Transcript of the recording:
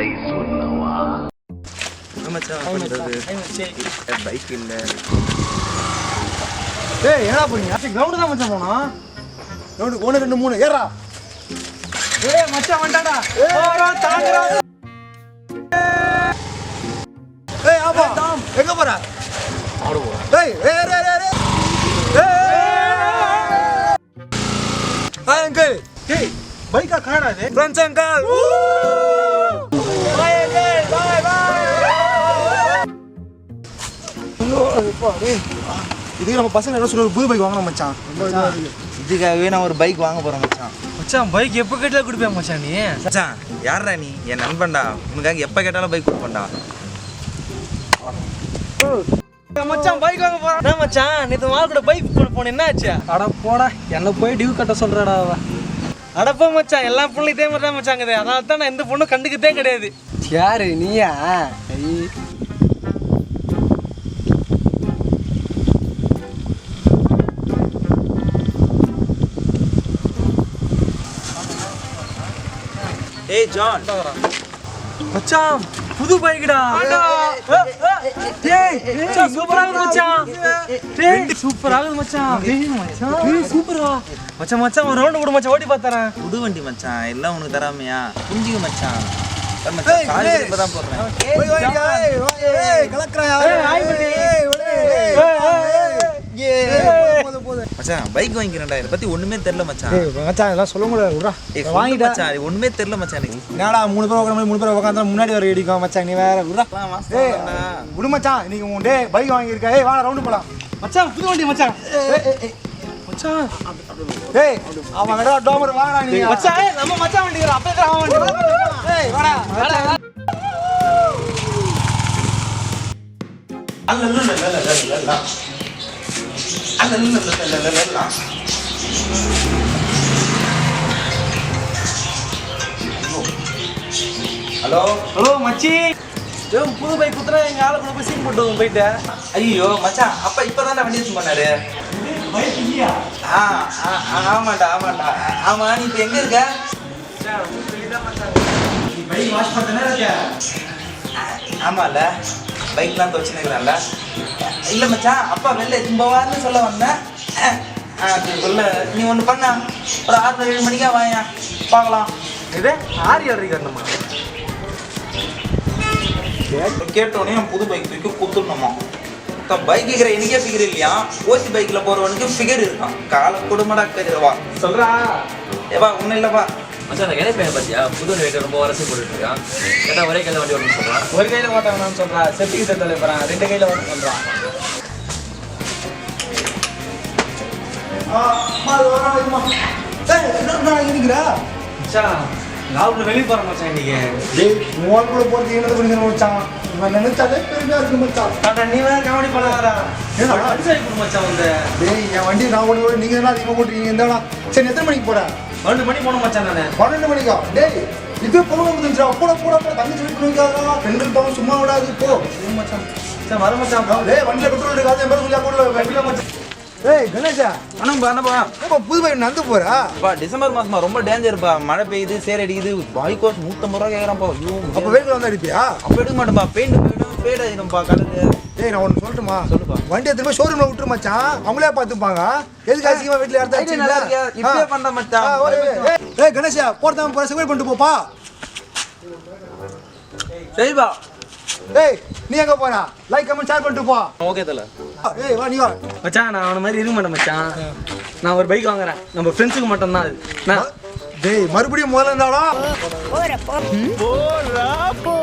கதை சொல்லவா? பைக் இல்ல. டேய் என்னடா பண்ணீங்க? கிரவுண்டு தான் மச்சான் போனோம் கிரவுண்டு ஒன்று ரெண்டு மூணு ஏறா. ஏய் மச்சான் வந்துட்டாடா போறா தாங்கடா. ஏய் ஆமா. எங்க போற? ஆட போறேன் டேய் ஏய். ஏய் ஏய் ஏய் அங்கிள் டேய் பைக்கா காணா இது ஃப்ரெண்ட்ஸ் அங்கிள் இதுக்கு நம்ம பசங்க என்ன சொல்ற புது பைக் வாங்கணும் மச்சான். இதுக்காகவே நான் ஒரு பைக் வாங்க போறேன் மச்சான். மச்சான் பைக் எப்போ கேட்டாலும் கொடுப்பேன் மச்சான் நீ. மச்சான் யாரா நீ? என் நண்பன்டா. உனக்காக எப்ப கேட்டாலும் பைக் கொடுப்பேன்டா. மச்சான் பைக் வாங்க போறான். மச்சான்? நேத்து மால் கூட பைக் போட போன என்ன ஆச்சு அட போடா என்ன போய் டியூ கட்ட சொல்றடா அவ. அடப்போ மச்சான். எல்லா பொண்ணும் இதே மாதிரி தான் மச்சாங்குது அதனால தான் நான் எந்த பொண்ணும் கண்டுக்கதே கிடையாது. யாரு நீயா? ஏய் ஜான் மச்சான் புது பைக்டா டேய் மச்சான் சூப்பரா இருக்கு மச்சான் டேய் சூப்பரா இருக்கு மச்சான் டேய் மச்சான் டேய் சூப்பரா மச்சான் மச்சான் ஒரு ரவுண்ட் கூட மச்சான் ஓடி பார்த்தறேன் புது வண்டி மச்சான் எல்லாம் உனக்கு தராமையா புரிஞ்சுக்க மச்சான். இப்பதான் கலக்குறாயா ஏய், ஹாய் பண்ணி. ஏய் ஒரே ஏய் ஏய் போதும் போதும் மச்சான் பைக் வாங்கிக்கிறேன்டா. இதை பத்தி ஒண்ணுமே தெரியல மச்சான். ஏய் மச்சான் இதெல்லாம் சொல்ல முடியாது சொல்லு வாங்கிட்டா. மச்சான் இது ஒண்ணுமே தெரியல மச்சான் எனக்கு. என்னடா மூணு பேர் உட்காந்து மூணு பேர் உட்காந்து முன்னாடி வர இடிக்கும். மச்சான் நீ வேற தான்டா. விடு மச்சான் நீங்க உன் டே பைக் வாங்கியிருக்க. ஏய் வாடா ரவுண்டு போலாம். மச்சான் புது வண்டி மச்சான். ஏய் ஏய், ஏய் மச்சான். ஏய் அவன் கடா டோமர் வாங்கடா நீ. மச்சான் ஏய், நம்ம மச்சான் வண்டி அப்பே அவன் வண்டி ஏய் வாடா. ஹலோ. ஹலோ மச்சி. ஏய் புது பைக் குத்துறா எங்க ஆளு கூட போய் சீன் போட்டு போயிட்டு ஐயோ மச்சான் அப்பா இப்பதான் வண்டி வச்சு பண்ணாரு ஆமாண்டா ஆமாண்டா. ஆமா நீ இப்ப எங்க இருக்க? நீ பைக் வாஷ் பண்ணனே இருக்க. ஆமால பைக்லாம் துவச்சுனுக்குறான்ல இல்ல மச்சான் அப்பா வெளில எடுத்துன்னு போவான்னு சொல்ல வந்தேன். ஆ, அதுக்குள்ள நீ ஒண்ணு பண்ண. ஒரு ஆறு ஏழு மணிக்கா வாயா. பார்க்கலாம். இது ஆரி அடிக்கிறோமா கேட்டோடனே என் புது பைக் தூக்கி குத்துடணுமா? பைக் இருக்கிற எனக்கே ஃபிகர் இல்லையா? ஓசி பைக்ல போறவனுக்கு ஃபிகர் இருக்கான். கால கொடுமடா கதிரவா. சொல்றா. ஏவா ஒன்றும் இல்லைப்பா மச்சான் அந்த பையன் பார்த்தியா புது வண்டி ரொம்ப வரசி போட்டுட்டு இருக்கான் கேட்டா ஒரே கையில வண்டி ஓட்டணும்னு சொல்றான். ஒரு கையில ஓட்ட வேணாம்னு சொல்றா செட்டிங் செட்டில் போறான் ரெண்டு கையில ஓட்ட லாவுல வெளிய போற மச்சான் இன்னைக்கு. டேய் மோன் கூட போறது என்னது பண்ணி மச்சான்? இவன் நினைச்சாலே பெருமையா இருக்கு மச்சான். டாடா நீ வேற காமெடி பண்ணாதடா. ஏடா? அடிச்சு கொடு மச்சான் வந்து. டேய் என் வண்டி நான் ஓடி ஓடி நீங்க என்ன ஓட்டுறீங்க இந்தாடா. சரி எத்தனை மணிக்கு போற? ரெண்டு மணி போன மச்சான் நானு. பன்னெண்டு மணிக்கா? டேய் இது போன முடிஞ்சா போட போட போட. தங்கச்சி வீட்டு வைக்காதா பெண்கள் போக சும்மா விடாது. போ. மச்சான். சரி வர மச்சான். டேய் வண்டியில பெட்ரோல் இருக்காது என் பேர் சொல்லி போடல வண்டியில மச்சான். டேய் கணேஷா அண்ணா அண்ணப்பா ஏப்பா புது பைக் நந்து போறா? பா டிசம்பர் மாசமா ரொம்ப டேஞ்சர்ப்பா மழை பெய்யுது சேர் அடிக்குது. பைக் வாஷ் நூற்றம்பது ரூபா கேட்குறான்ப்பா ஐயோ அப்ப வெயிட்ல வந்து அடிப்பியா? அப்போ எடுக்க மாட்டேன்ப்பா பெயிண்ட் போயிடும் ஃபேட் ஆயிடும்ப்பா கலரு டேய் நான் ஒன்று சொல்லட்டுமா? சொல்லுப்பா. வண்டியை திரும்ப ஷோரூம்ல விட்டுரு மச்சான். அவங்களே பார்த்துப்பாங்க. எதுக்கு அதிகமா வீட்டுல ஐடியா நல்லா இருக்கியா? இப்படியே பண்ற மச்சான். ஏய் கணேஷா போறதா போற. செக்யூர் பண்ணிட்டு போப்பா சரிப்பா டேய் நீ எங்க போறா? லைக் கமெண்ட் ஷேர் பண்ணிட்டு போ. ஓகே தல. ஏய் வா நீ வா. மச்சான் நான் அவன மாதிரி இருக்க மாட்டேன் மச்சான். நான் ஒரு பைக் வாங்குறேன். நம்ம ஃப்ரெண்ட்ஸுக்கு மட்டும் தான் அது. நான் டேய் மறுபடியும் முதல்ல இருந்தாலும். போற போ.